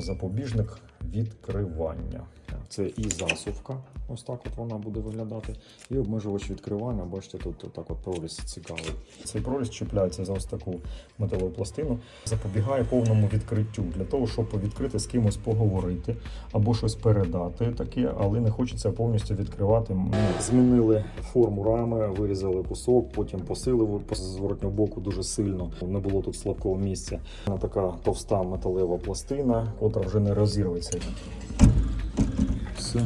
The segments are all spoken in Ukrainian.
запобіжник відкривання. Це і засувка, ось так от вона буде виглядати, і обмежувач відкривання. Бачите, тут так от проріз цікавий. Цей проріз чіпляється за ось таку металеву пластину, запобігає повному відкриттю для того, щоб відкрити з кимось поговорити або щось передати таке, але не хочеться повністю відкривати. Змінили форму рами, вирізали кусок, потім посилили з зворотнього боку дуже сильно. Не було тут слабкого місця. Вона така товста металева пластина, котра вже не розірветься. Все.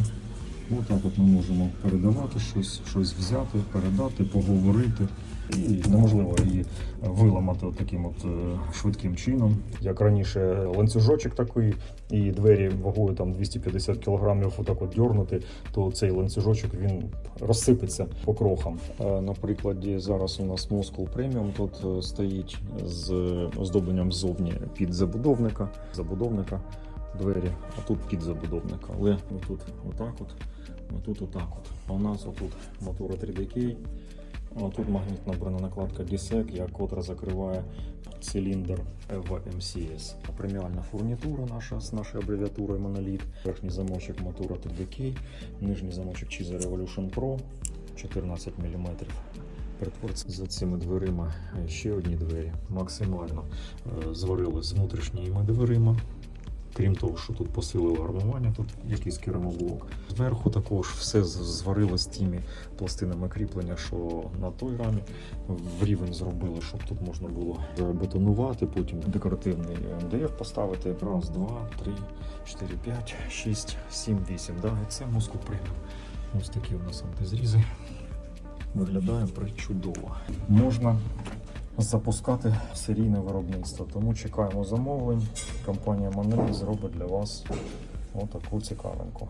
Отак от ми можемо передавати щось, щось взяти, передати, поговорити. І неможливо її виламати от таким от е, швидким чином. Як раніше ланцюжочок такий, і двері вагою там 250 кг отак от дьорнути, то цей ланцюжочок він розсипеться по крохам. Е, На прикладі зараз у нас Moscow Premium тут е, стоїть з оздобленням ззовні під забудовника. Забудовника двері, а тут під забудовника. Але отут отак от, отут отак от. А у нас отут мотора 3DK, а тут магнітна броненакладка DSEC, яка котра закриває циліндр VMCS. Преміальна фурнітура наша з нашою абревіатурою Monolith. Верхній замочок мотора 3DK, нижній замочок Chiza Revolution Pro 14 мм. Перетворці за цими дверима ще одні двері. Максимально е, зварили з внутрішніми дверима. Крім того, що тут посилили гармування, тут якийсь керамоблок. Зверху також все з- зварили з тими пластинами кріплення, що на той рамі в рівень зробили, щоб тут можна було бетонувати, потім декоративний МДФ поставити. Раз, два, три, чотири, п'ять, шість, сім, вісім. Да? І це мозку преміум. Ось такі у нас антизрізи. Виглядає причудово. Можна запускати серійне виробництво. Тому чекаємо замовлень. Компанія Манелі зробить для вас отаку цікавинку.